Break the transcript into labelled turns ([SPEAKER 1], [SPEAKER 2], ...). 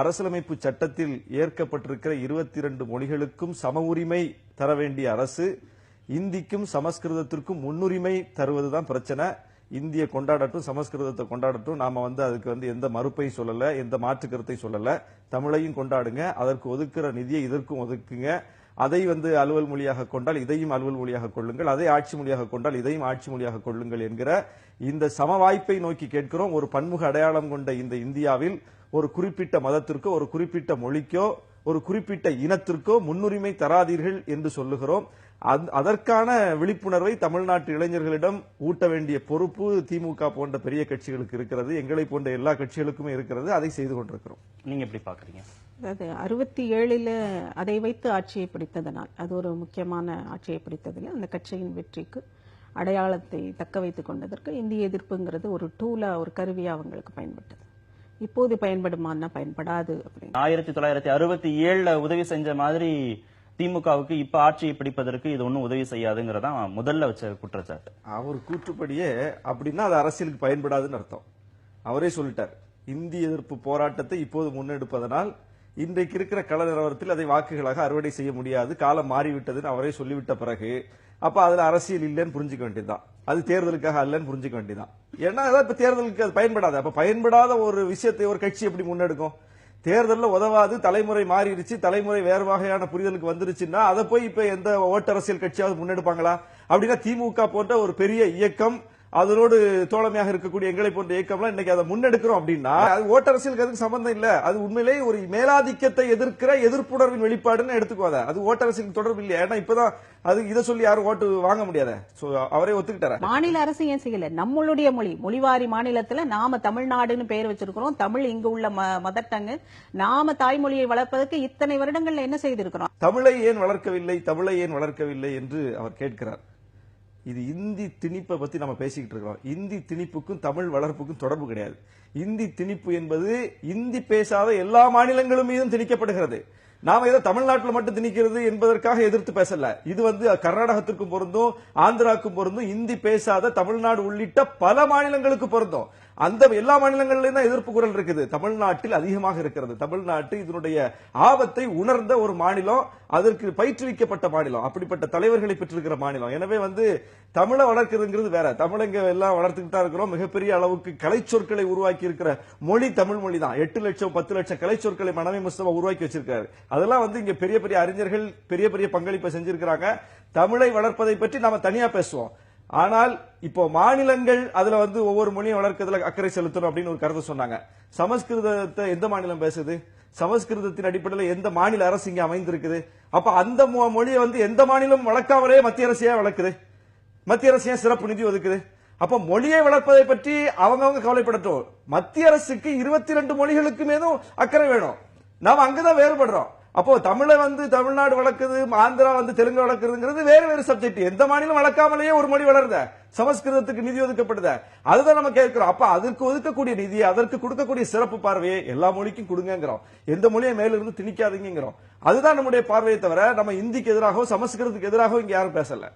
[SPEAKER 1] அரசியலமைப்பு சட்டத்தில் ஏற்கப்பட்டிருக்கிற இருபத்தி இரண்டு மொழிகளுக்கும் சம உரிமை தர வேண்டிய அரசு இந்திக்கும் சமஸ்கிருதத்திற்கும் முன்னுரிமை தருவதுதான் பிரச்சனை. இந்திய கொண்டாடட்டும் சமஸ்கிருதத்தை கொண்டாடட்டும். நாம வந்து அதுக்கு வந்து எந்த மறுப்பையும் சொல்லல எந்த மாற்று கருத்தை சொல்லல. தமிழையும் கொண்டாடுங்க அதற்கு ஒதுக்குற நிதியை இதற்கும் ஒதுக்குங்க. அதை வந்து அலுவல் மொழியாக கொண்டால் இதையும் அலுவல் மொழியாக கொள்ளுங்கள். அதை ஆட்சி மொழியாக கொண்டால் இதையும் ஆட்சி மொழியாக கொள்ளுங்கள் என்கிற இந்த சம வாய்ப்பை நோக்கி கேட்கிறோம். ஒரு பன்முக அடையாளம் கொண்ட இந்த இந்தியாவில் ஒரு குறிப்பிட்ட மதத்திற்கோ ஒரு குறிப்பிட்ட மொழிக்கோ ஒரு குறிப்பிட்ட இனத்திற்கோ முன்னுரிமை தராதீர்கள் என்று சொல்லுகிறோம். அதற்கான விழிப்புணர்வை தமிழ்நாட்டு இளைஞர்களிடம் ஊட்ட வேண்டிய பொறுப்பு திமுக போன்ற பெரிய கட்சிகளுக்கு இருக்கிறது. எங்களை போன்ற எல்லா கட்சிகளுக்குமே இருக்கிறது. அதை செய்து கொண்டிருக்கிறோம்.
[SPEAKER 2] நீங்க எப்படி பாக்குறீங்க
[SPEAKER 3] அதாவது அறுபத்தி ஏழில் அதை வைத்து ஆட்சியை பிடித்ததனால் அது ஒரு முக்கியமான ஆட்சியை பிடித்ததில் அந்த கட்சியின் வெற்றிக்கு அடையாளத்தை தக்க வைத்துக் கொண்டதற்கு இந்திய எதிர்ப்புங்கிறது ஒரு டூலா ஒரு கருவியா அவங்களுக்கு பயன்பட்டது. இப்போது பயன்படுமான்னா பயன்படாது அப்படின்னு.
[SPEAKER 2] ஆயிரத்தி தொள்ளாயிரத்தி அறுபத்தி ஏழுல உதவி செஞ்ச மாதிரி திமுகவுக்கு இப்ப ஆட்சியை பிடிப்பதற்கு இது ஒண்ணும் உதவி செய்யாதுங்கிறதான் முதல்ல வச்ச குற்றச்சாட்டு.
[SPEAKER 1] அவர் கூற்றுப்படியே அப்படின்னா அது அரசியலுக்கு பயன்படாதுன்னு அர்த்தம். அவரே சொல்லிட்டார். இந்திய எதிர்ப்பு போராட்டத்தை இப்போது முன்னெடுப்பதனால் இன்றைக்கு இருக்கிற கள நிலவரத்தில் அதை வாக்குகளாக அறுவடை செய்ய முடியாது. காலம் மாறிவிட்டதுன்னு அவரே சொல்லிவிட்ட பிறகு அப்போ அதில் அரசியல் இல்லைன்னு புரிஞ்சுக்க வேண்டியதுதான். அது தேர்தலுக்காக அல்லன்னு புரிஞ்சுக்க வேண்டியதுதான். ஏன்னா அதான் இப்போ தேர்தலுக்கு அது பயன்படாது. அப்போ பயன்படாத ஒரு விஷயத்தை ஒரு கட்சி எப்படி முன்னெடுக்கும்? தேர்தலில் உதவாது தலைமுறை மாறிடுச்சு தலைமுறை வேறு வகையான புரிதலுக்கு வந்துருச்சுன்னா அதை போய் இப்போ எந்த ஓட்டரசியல் கட்சியாவது முன்னெடுப்பாங்களா? அப்படின்னா திமுக போன்ற ஒரு பெரிய இயக்கம் அதனோடு தோழமையாக இருக்கக்கூடிய எங்களை போன்ற இயக்கம்லாம் இன்னைக்கு அதை முன்னெடுக்கிறோம் அப்படின்னா அது ஓட்டரசியலுக்கு அதுக்கு சம்பந்தம் இல்ல. அது உண்மையிலேயே ஒரு மேலாதிக்கத்தை எதிர்க்கிற எதிர்ப்புணர்வின் வெளிப்பாடுன்னு எடுத்துக்குவாத அது. ஓட்டரசியலுக்கு தொடர்பு இல்லையா? ஏன்னா இப்பதான் அது இதை சொல்லி யாரும் ஓட்டு வாங்க முடியாத. அவரே ஒத்துக்கிட்டார?
[SPEAKER 3] மாநில அரசு ஏன் செய்யல? நம்மளுடைய மொழி மொழிவாரி மாநிலத்துல நாம தமிழ்நாடுன்னு பெயர் வச்சிருக்கிறோம். தமிழ் இங்கு உள்ள மதர் டங்கு. நாம தாய்மொழியை வளர்ப்பதற்கு இத்தனை வருடங்கள்ல என்ன செய்திருக்கிறோம்?
[SPEAKER 1] தமிழை ஏன் வளர்க்கவில்லை? தமிழை ஏன் வளர்க்கவில்லை என்று அவர் கேட்கிறார். இது இந்தி திணிப்பை பத்தி நம்ம பேசிக்கிட்டு இருக்கிறோம். இந்தி திணிப்புக்கும் தமிழ் வளர்ப்புக்கும் தொடர்பு கிடையாது. இந்தி திணிப்பு என்பது இந்தி பேசாத எல்லா மாநிலங்களும் மீதும் திணிக்கப்படுகிறது. நாம ஏதோ தமிழ்நாட்டில் மட்டும் திணிக்கிறது என்பதற்காக எதிர்த்து பேசல. இது வந்து கர்நாடகத்திற்கும் பொருந்தும் ஆந்திராவுக்கும் பொருந்தும் இந்தி பேசாத தமிழ்நாடு உள்ளிட்ட பல மாநிலங்களுக்கு பொருந்தும். அந்த எல்லா மாநிலங்களிலும் தான் எதிர்ப்பு குரல் இருக்குது. தமிழ்நாட்டில் அதிகமாக இருக்கிறது. தமிழ்நாட்டு இதனுடைய ஆபத்தை உணர்ந்த ஒரு மாநிலம் அதற்கு பயிற்றுவிக்கப்பட்ட மாநிலம் அப்படிப்பட்ட தலைவர்களை பெற்றிருக்கிற மாநிலம். எனவே வந்து தமிழை வளர்க்கிறதுங்கிறது வேற. தமிழங்க எல்லாம் வளர்த்துக்கிட்டு தான் இருக்கிறோம். மிகப்பெரிய அளவுக்கு கலைச்சொற்களை உருவாக்கி இருக்கிற மொழி தமிழ் மொழி தான் எட்டு லட்சம் பத்து லட்சம் கலைச்சொற்களை மனமே முஸ்தபா உருவாக்கி வச்சிருக்காரு. அதெல்லாம் வந்து இங்க பெரிய பெரிய அறிஞர்கள் பெரிய பெரிய பங்களிப்பை செஞ்சிருக்கிறாங்க. தமிழை வளர்ப்பதை பற்றி நாம தனியா பேசுவோம். ஆனால் இப்போ மாநிலங்கள் அதுல வந்து ஒவ்வொரு மொழியும் வளர்க்கறதுல அக்கறை செலுத்தணும் அப்படின்னு ஒரு கருத்து சொன்னாங்க. சமஸ்கிருதத்தை எந்த மாநிலம் பேசுது? சமஸ்கிருதத்தின் அடிப்படையில் எந்த மாநில அரசு இங்க அமைந்திருக்குது? அப்ப அந்த மொ- மொழியை வந்து எந்த மாநிலம் வளர்க்காமலே மத்திய அரசு வளர்க்குது? மத்திய அரசு ஏன் சிறப்பு நிதி ஒதுக்குது? அப்ப மொழியை வளர்ப்பதை பற்றி அவங்கவங்க கவலைப்படட்டும். மத்திய அரசுக்கு இருபத்தி ரெண்டு மொழிகளுக்கு மீதும் அக்கறை வேணும். நாம் அங்கதான் வேறுபடுறோம். அப்போ தமிழை வந்து தமிழ்நாடு வளர்க்குது ஆந்திரா வந்து தெலுங்கு வளர்க்குறதுங்கிறது வேறு வேறு சப்ஜெக்ட் எந்த மாநிலம் வளர்க்காமலேயே ஒரு மொழி வளருத? சமஸ்கிருதத்துக்கு நிதி ஒதுக்கப்படுத? அதுதான் நம்ம கேட்கிறோம். அப்ப அதற்கு ஒதுக்கக்கூடிய நிதி அதற்கு கொடுக்கக்கூடிய சிறப்பு பார்வையை எல்லா மொழிக்கும் கொடுங்கங்கிறோம். எந்த மொழியை மேலிருந்து திணிக்காதீங்கிறோம் அதுதான் நம்முடைய பார்வையை தவிர நம்ம இந்திக்கு எதிராகவும் சமஸ்கிருதத்துக்கு எதிராகவும் இங்க யாரும் பேசல.